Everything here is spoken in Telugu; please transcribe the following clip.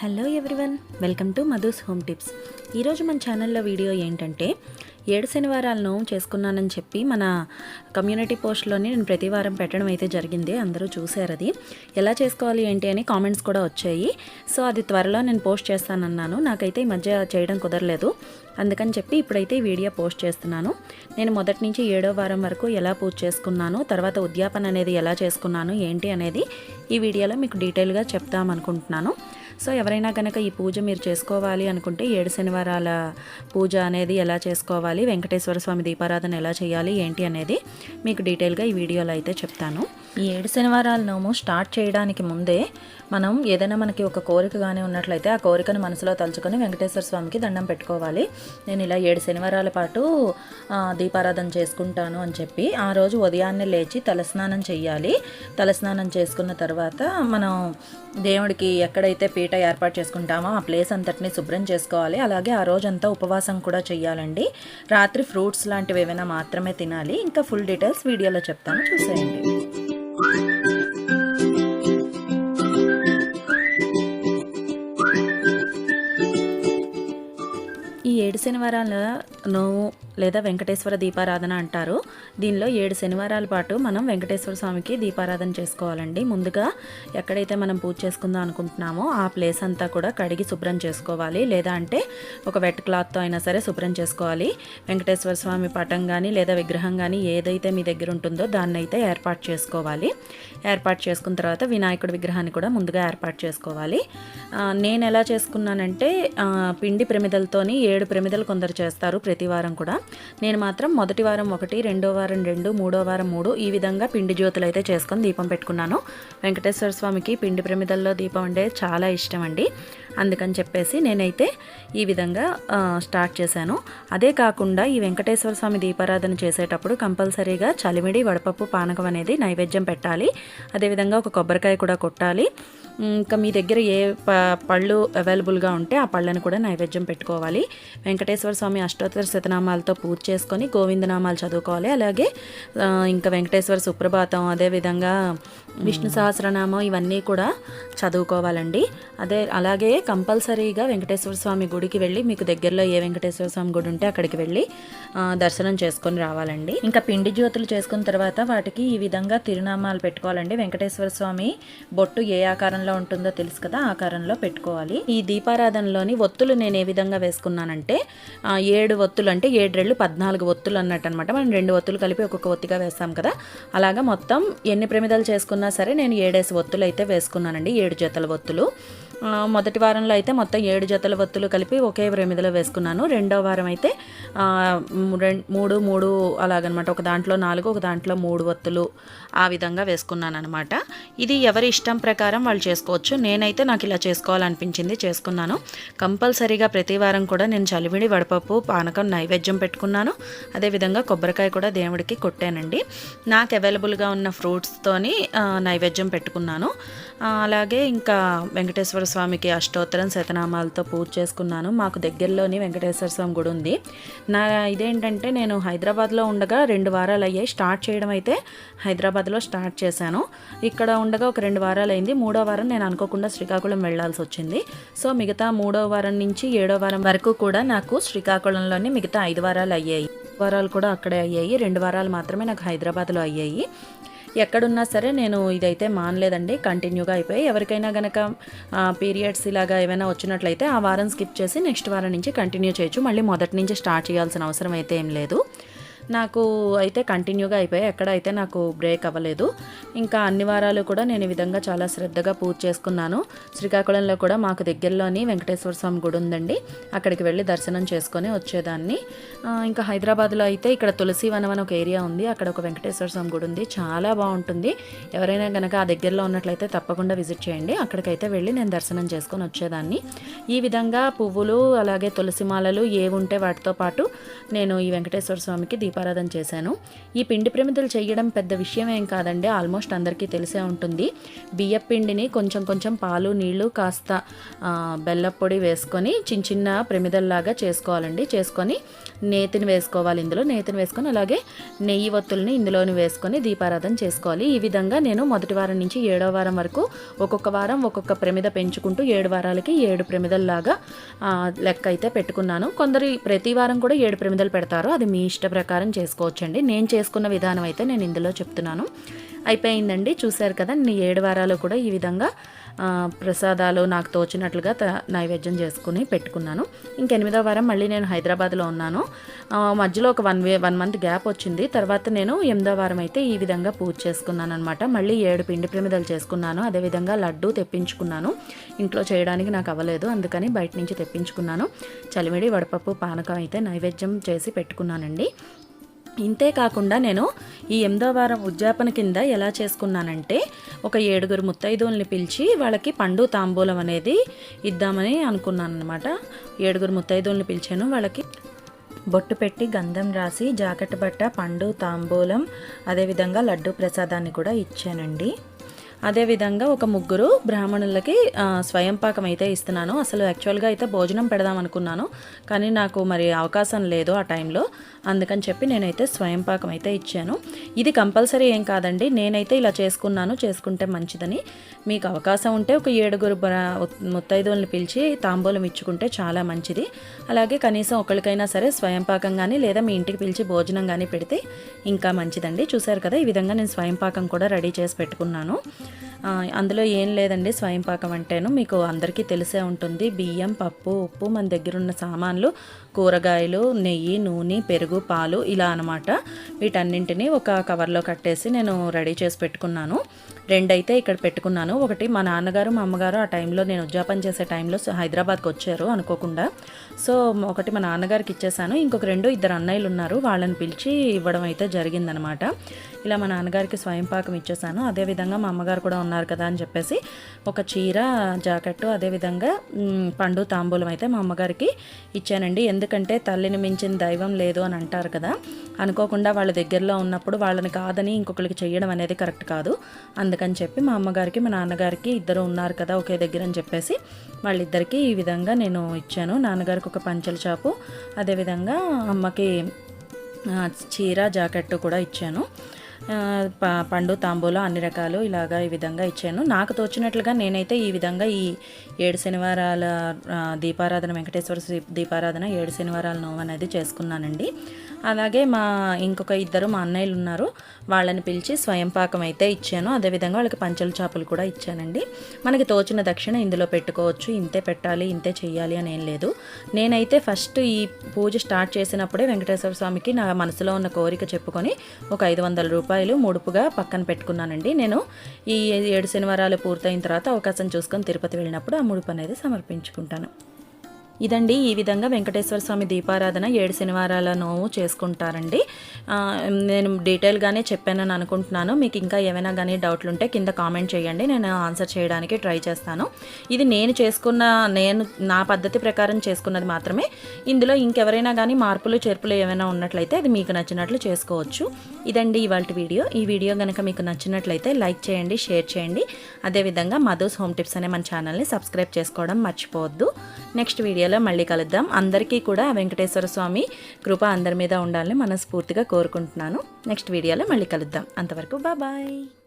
Hello everyone welcome to Madhu's home tips. ఈరోజు మన ఛానల్లో వీడియో ఏంటంటే ఏడు శనివారాలను చేసుకున్నానని చెప్పి మన కమ్యూనిటీ పోస్ట్లోని నేను ప్రతి వారం పెట్టడం అయితే జరిగింది. అందరూ చూశారు అది. ఎలా చేసుకోవాలి ఏంటి అని కామెంట్స్ కూడా వచ్చాయి. సో అది త్వరలో నేను పోస్ట్ చేస్తానన్నాను. నాకైతే ఈ మధ్య చేయడం కుదరలేదు. అందుకని చెప్పి ఇప్పుడైతే ఈ వీడియో పోస్ట్ చేస్తున్నాను. నేను మొదటి నుంచి ఏడో వారం వరకు ఎలా పూజ చేసుకున్నాను తర్వాత ఉద్యాపన అనేది ఎలా చేసుకున్నాను ఏంటి అనేది ఈ వీడియోలో మీకు డీటెయిల్గా చెప్తామనుకుంటున్నాను సో ఎవరైనా కనుక ఈ పూజ మీరు చేసుకోవాలి అనుకుంటే ఏడు శనివారాల పూజ అనేది ఎలా చేసుకోవాలి వెంకటేశ్వర స్వామి దీపారాధన ఎలా చేయాలి ఏంటి అనేది మీకు డీటెయిల్గా ఈ వీడియోలో అయితే చెప్తాను. ఈ ఏడు శనివారాల నోము స్టార్ట్ చేయడానికి ముందే మనం ఏదైనా మనకి ఒక కోరిక కానీ ఉన్నట్లయితే ఆ కోరికను మనసులో తలుచుకొని వెంకటేశ్వర స్వామికి దండం పెట్టుకోవాలి. నేను ఇలా ఏడు శనివారాల పాటు దీపారాధన చేసుకుంటాను అని చెప్పి ఆ రోజు ఉదయాన్నే లేచి తలస్నానం చేయాలి తలస్నానం చేసుకున్న తర్వాత మనం దేవుడికి ఎక్కడైతే పీట ఏర్పాటు చేసుకుంటామో ఆ ప్లేస్ అంతటిని శుభ్రం చేసుకోవాలి. అలాగే ఆ రోజంతా ఉపవాసం కూడా చేయాలండి రాత్రి ఫ్రూట్స్ లాంటివి ఏమైనా మాత్రమే తినాలి. ఇంకా ఫుల్ డీటెయిల్స్ వీడియోలో చెప్తాను. చూసేయండి. ఈ ఏడు శనివారాల నోము లేదా వెంకటేశ్వర దీపారాధన అంటారు. దీనిలో ఏడు శనివారాల పాటు మనం వెంకటేశ్వర స్వామికి దీపారాధన చేసుకోవాలండి. ముందుగా ఎక్కడైతే మనం పూజ చేసుకుందాం అనుకుంటున్నామో ఆ ప్లేస్ అంతా కూడా కడిగి శుభ్రం చేసుకోవాలి. లేదా అంటే ఒక వెట్ క్లాత్తో అయినా సరే శుభ్రం చేసుకోవాలి. వెంకటేశ్వర స్వామి పటం కానీ లేదా విగ్రహం కానీ ఏదైతే మీ దగ్గర ఉంటుందో దాన్ని అయితే ఏర్పాటు చేసుకోవాలి. ఏర్పాటు చేసుకున్న తర్వాత వినాయకుడి విగ్రహాన్ని కూడా ముందుగా ఏర్పాటు చేసుకోవాలి. నేను ఎలా చేసుకున్నానంటే పిండి ప్రమిదలతోని ఏడు ప్రమిదలు కొందరు చేస్తారు ప్రతి ప్రతి వారం కూడా. నేను మాత్రం మొదటి వారం ఒకటి రెండో వారం రెండు మూడో వారం మూడు ఈ విధంగా పిండి జ్యోతులు అయితే చేసుకొని దీపం పెట్టుకున్నాను. వెంకటేశ్వర స్వామికి పిండి ప్రమిదల్లో దీపం అంటే చాలా ఇష్టం అండి అందుకని చెప్పేసి నేనైతే ఈ విధంగా స్టార్ట్ చేశాను. అదే కాకుండా ఈ వెంకటేశ్వర స్వామి దీపారాధన చేసేటప్పుడు కంపల్సరీగా చలిమిడి వడపప్పు పానకం అనేది నైవేద్యం పెట్టాలి. అదేవిధంగా ఒక కొబ్బరికాయ కూడా కొట్టాలి. ఇంకా మీ దగ్గర ఏ ప పళ్ళు అవైలబుల్గా ఉంటే ఆ పళ్ళను కూడా నైవేద్యం పెట్టుకోవాలి. వెంకటేశ్వర స్వామి అష్టోత్తర శతనామాలతో పూజ చేసుకొని గోవిందనామాలు చదువుకోవాలి. అలాగే ఇంకా వెంకటేశ్వర సుప్రభాతం అదేవిధంగా విష్ణు సహస్రనామం ఇవన్నీ కూడా చదువుకోవాలండి. అదే అలాగే కంపల్సరీగా వెంకటేశ్వర స్వామి గుడికి వెళ్ళి మీకు దగ్గరలో ఏ వెంకటేశ్వర స్వామి గుడి ఉంటే అక్కడికి వెళ్ళి దర్శనం చేసుకొని రావాలండి. ఇంకా పిండి జ్యోతులు చేసుకున్న తర్వాత వాటికి ఈ విధంగా తిరునామాలు పెట్టుకోవాలండి. వెంకటేశ్వర స్వామి బొట్టు ఏ ఆకారంలో ఉంటుందో తెలుసు కదా ఆకారంలో పెట్టుకోవాలి. ఈ దీపారాధనలోని ఒత్తులు నేను ఏ విధంగా వేసుకున్నానంటే ఏడు ఒత్తులు అంటే ఏడు రెళ్ళు పద్నాలుగు ఒత్తులు అన్నట్టు అనమాట మనం రెండు ఒత్తులు కలిపి ఒక్కొక్క ఒత్తిగా వేస్తాం కదా. అలాగా మొత్తం ఎన్ని ప్రమిదలు చేసుకున్నా సరే నేను ఏడేసి ఒత్తులు అయితే వేసుకున్నానండి ఏడు జతల ఒత్తులు. మొదటి వారంలో అయితే మొత్తం ఏడు జతల ఒత్తులు కలిపి ఒకే ప్రమిదలో వేసుకున్నాను. రెండో వారం అయితే మూడు మూడు అలాగనమాట. ఒక దాంట్లో నాలుగు ఒక దాంట్లో మూడు ఒత్తులు ఆ విధంగా వేసుకున్నాను అనమాట ఇది ఎవరి ఇష్టం ప్రకారం వాళ్ళు చేసుకోవచ్చు. నేనైతే నాకు ఇలా చేసుకోవాలనిపించింది చేసుకున్నాను. కంపల్సరీగా ప్రతి వారం కూడా నేను చలివిడి వడపప్పు పానకం నైవేద్యం పెట్టుకున్నాను. అదేవిధంగా కొబ్బరికాయ కూడా దేవుడికి కొట్టానండి. నాకు అవైలబుల్గా ఉన్న ఫ్రూట్స్తోని నైవేద్యం పెట్టుకున్నాను. అలాగే ఇంకా వెంకటేశ్వర స్వామికి అష్టోత్తరం శతనామాలతో పూజ చేసుకున్నాను. మాకు దగ్గరలోని వెంకటేశ్వర స్వామి గుడి ఉంది. నా ఇదేంటంటే నేను హైదరాబాద్లో ఉండగా రెండు వారాలు అయ్యాయి. స్టార్ట్ చేయడం అయితే హైదరాబాద్లో స్టార్ట్ చేశాను. ఇక్కడ ఉండగా ఒక రెండు వారాలు అయింది. మూడో వారం నేను అనుకోకుండా శ్రీకాకుళం వెళ్ళాల్సి వచ్చింది. సో మిగతా మూడో వారం నుంచి ఏడో వారం వరకు కూడా నాకు శ్రీకాకుళంలోని మిగతా ఐదు వారాలు అయ్యాయి. వారాలు కూడా అక్కడే అయ్యాయి. రెండు వారాలు మాత్రమే నాకు హైదరాబాద్లో అయ్యాయి. ఎక్కడున్నా సరే నేను ఇదైతే మానలేదండి కంటిన్యూగా అయిపోయి. ఎవరికైనా గనక పీరియడ్స్ ఇలాగా ఏమైనా వచ్చినట్లయితే ఆ వారం స్కిప్ చేసి నెక్స్ట్ వారం నుంచి కంటిన్యూ చేయొచ్చు. మళ్ళీ మొదటి నుంచి స్టార్ట్ చేయాల్సిన అవసరం అయితే ఏం లేదు. నాకు అయితే కంటిన్యూగా అయిపోయాయి. ఎక్కడ అయితే నాకు బ్రేక్ అవ్వలేదు ఇంకా అన్ని వారాలు కూడా నేను ఈ విధంగా చాలా శ్రద్ధగా పూజ చేసుకున్నాను. శ్రీకాకుళంలో కూడా మాకు దగ్గరలోని వెంకటేశ్వర స్వామి గుడి ఉందండి. అక్కడికి వెళ్ళి దర్శనం చేసుకొని వచ్చేదాన్ని. ఇంకా హైదరాబాద్లో అయితే ఇక్కడ తులసి వనం అని ఒక ఏరియా ఉంది. అక్కడ ఒక వెంకటేశ్వర స్వామి గుడి ఉంది. చాలా బాగుంటుంది. ఎవరైనా కనుక ఆ దగ్గరలో ఉన్నట్లయితే తప్పకుండా విజిట్ చేయండి. అక్కడికైతే వెళ్ళి నేను దర్శనం చేసుకొని వచ్చేదాన్ని. ఈ విధంగా పువ్వులు అలాగే తులసి మాలలు ఏవి ఉంటే వాటితో పాటు నేను ఈ వెంకటేశ్వర స్వామికి దీపారాధన చేశాను. ఈ పిండి ప్రమిదలు చేయడం పెద్ద విషయం ఏం కాదండి. ఆల్మోస్ట్ అందరికీ తెలిసే ఉంటుంది. బియ్య పిండిని కొంచెం కొంచెం పాలు నీళ్ళు కాస్త బెల్లపొడి పొడి వేసుకొని చిన్న చిన్న ప్రమిదల్లాగా చేసుకోవాలండి. చేసుకొని నేతిని వేసుకోవాలి ఇందులో. నేతిని వేసుకొని అలాగే నెయ్యి ఒత్తుల్ని ఇందులోని వేసుకొని దీపారాధన చేసుకోవాలి. ఈ విధంగా నేను మొదటి వారం నుంచి ఏడో వారం వరకు ఒక్కొక్క వారం ఒక్కొక్క ప్రమిద పెంచుకుంటూ ఏడు వారాలకి ఏడు ప్రమిదల్లాగా లెక్క అయితే పెట్టుకున్నాను. కొందరు ప్రతి వారం కూడా ఏడు ప్రమిదలు పెడతారు. అది మీ ఇష్ట ప్రకారం చేసుకోవచ్చండి. నేను చేసుకున్న విధానం అయితే నేను ఇందులో చెప్తున్నాను. అయిపోయిందండి. చూశారు కదా నేను ఏడు వారాలు కూడా ఈ విధంగా ప్రసాదాలు నాకు తోచినట్లుగా త- నైవేద్యం చేసుకుని పెట్టుకున్నాను. ఇంక ఎనిమిదో వారం మళ్ళీ నేను హైదరాబాద్లో ఉన్నాను. మధ్యలో ఒక one way one month gap వచ్చింది. తర్వాత నేను ఎనిమిదో వారం అయితే ఈ విధంగా పూజ చేసుకున్నాను అనమాట మళ్ళీ ఏడు పిండి ప్రమిదలు చేసుకున్నాను. అదేవిధంగా లడ్డు తెప్పించుకున్నాను. ఇంట్లో చేయడానికి నాకు అవ్వలేదు. అందుకని బయట నుంచి తెప్పించుకున్నాను. చలిమిడి వడపప్పు పానకం అయితే నైవేద్యం చేసి పెట్టుకున్నానండి. ఇంతే కాకుండా నేను ఈ ఎనిమిదో వారం ఉద్యాపన కింద ఎలా చేసుకున్నానంటే ఒక ఏడుగురు ముత్తైదువుల్ని పిలిచి వాళ్ళకి పండు తాంబూలం అనేది ఇద్దామని అనుకున్నాను అనమాట ఏడుగురు ముత్తైదువుల్ని పిలిచాను. వాళ్ళకి బొట్టు పెట్టి గంధం రాసి జాకెట్ బట్ట పండు తాంబూలం అదేవిధంగా లడ్డు ప్రసాదాన్ని కూడా ఇచ్చానండి. అదేవిధంగా ఒక ముగ్గురు బ్రాహ్మణులకి స్వయం పాకం అయితే ఇస్తున్నాను. అసలు యాక్చువల్గా అయితే భోజనం పెడదాం అనుకున్నాను. కానీ నాకు మరి అవకాశం లేదు ఆ టైంలో. అందుకని చెప్పి నేనైతే స్వయం పాకం అయితే ఇచ్చాను. ఇది కంపల్సరీ ఏం కాదండి. నేనైతే ఇలా చేసుకున్నాను. చేసుకుంటే మంచిదని. మీకు అవకాశం ఉంటే ఒక ఏడుగురు ముత్తైదువులను పిలిచి తాంబూలం ఇచ్చుకుంటే చాలా మంచిది. అలాగే కనీసం ఒకరికైనా సరే స్వయం పాకం కానీ లేదా మీ ఇంటికి పిలిచి భోజనం కానీ పెడితే ఇంకా మంచిదండి. చూసారు కదా ఈ విధంగా నేను స్వయం పాకం కూడా రెడీ చేసి పెట్టుకున్నాను. అందులో ఏం లేదండి స్వయం పాకం అంటేను. మీకు అందరికీ తెలిసే ఉంటుంది బియ్యం పప్పు ఉప్పు మన దగ్గర ఉన్న సామాన్లు కూరగాయలు నెయ్యి నూనె పెరుగు పాలు ఇలా అనమాట వీటన్నింటినీ ఒక కవర్లో కట్టేసి నేను రెడీ చేసి పెట్టుకున్నాను. రెండైతే ఇక్కడ పెట్టుకున్నాను. ఒకటి మా నాన్నగారు మా అమ్మగారు ఆ టైంలో నేను ఉద్యాపన చేసే టైంలో సో హైదరాబాద్కి వచ్చారు అనుకోకుండా. సో ఒకటి మా నాన్నగారికి ఇచ్చేసాను. ఇంకొక రెండు ఇద్దరు అన్నయ్యలు ఉన్నారు వాళ్ళని పిలిచి ఇవ్వడం అయితే జరిగిందనమాట ఇలా మా నాన్నగారికి స్వయం పాకం ఇచ్చేసాను. అదేవిధంగా మా అమ్మగారు కూడా ఉన్నారు కదా అని చెప్పేసి ఒక చీర జాకెట్ అదేవిధంగా పండు తాంబూలం అయితే మా అమ్మగారికి ఇచ్చానండి. ఎందుకంటే తల్లిని మించిన దైవం లేదు అని అంటారు కదా. అనుకోకుండా వాళ్ళ దగ్గరలో ఉన్నప్పుడు వాళ్ళని కాదని ఇంకొకరికి చేయడం అనేది కరెక్ట్ కాదు. అందుకని చెప్పి మా అమ్మగారికి మా నాన్నగారికి ఇద్దరు ఉన్నారు కదా ఒకే దగ్గర అని చెప్పేసి వాళ్ళిద్దరికీ ఈ విధంగా నేను ఇచ్చాను. నాన్నగారికి ఒక పంచల చాపు అదేవిధంగా అమ్మకి చీర జాకెట్ కూడా ఇచ్చాను. పండు తాంబూలం అన్ని రకాలు ఇలాగా ఈ విధంగా ఇచ్చాను. నాకు తోచినట్లుగా నేనైతే ఈ విధంగా ఈ ఏడు శనివారాల దీపారాధన వెంకటేశ్వర శ్రీ దీపారాధన ఏడు శనివారాల నోవు అనేది చేసుకున్నానండి. అలాగే మా ఇంకొక ఇద్దరు మా అన్నయ్యలు ఉన్నారు. వాళ్ళని పిలిచి స్వయం పాకం అయితే ఇచ్చాను. అదేవిధంగా వాళ్ళకి పంచల చేపలు కూడా ఇచ్చానండి. మనకి తోచిన దక్షిణ ఇందులో పెట్టుకోవచ్చు. ఇంతే పెట్టాలి ఇంతే చేయాలి అని ఏం లేదు. నేనైతే ఫస్ట్ ఈ పూజ స్టార్ట్ చేసినప్పుడే వెంకటేశ్వర స్వామికి నా మనసులో ఉన్న కోరిక చెప్పుకొని ఒక ఐదు వందల రూపాయలు ముడుపుగా పక్కన పెట్టుకున్నానండి. నేను ఈ ఏడు శనివారాలు పూర్తయిన తర్వాత అవకాశం చూసుకొని తిరుపతి వెళ్ళినప్పుడు ఆ ముడుపు అనేది సమర్పించుకుంటాను. ఇదండి ఈ విధంగా వెంకటేశ్వర స్వామి దీపారాధన ఏడు శనివారాల నోవు చేసుకుంటారండి. నేను డీటెయిల్గానే చెప్పానని అనుకుంటున్నాను. మీకు ఇంకా ఏమైనా కానీ డౌట్లు ఉంటే కింద కామెంట్ చేయండి. నేను ఆన్సర్ చేయడానికి ట్రై చేస్తాను. ఇది నేను చేసుకున్న నేను నా పద్ధతి ప్రకారం చేసుకున్నది మాత్రమే. ఇందులో ఇంకెవరైనా కానీ మార్పులు చేర్పులు ఏమైనా ఉన్నట్లయితే అది మీకు నచ్చినట్లు చేసుకోవచ్చు. ఇదండి ఇవాళ వీడియో. ఈ వీడియో కనుక మీకు నచ్చినట్లయితే లైక్ చేయండి షేర్ చేయండి. అదేవిధంగా మధుస్ హోమ్ టిప్స్ అనే మన ఛానల్ని సబ్స్క్రైబ్ చేసుకోవడం మర్చిపోవద్దు. నెక్స్ట్ వీడియోలో మళ్ళీ కలుద్దాం. అందరికీ కూడా వెంకటేశ్వర స్వామి కృప అందరి మీద ఉండాలని మనస్ఫూర్తిగా కోరుకుంటున్నాను. నెక్స్ట్ వీడియోలో మళ్ళీ కలుద్దాం. అంతవరకు బాబాయ్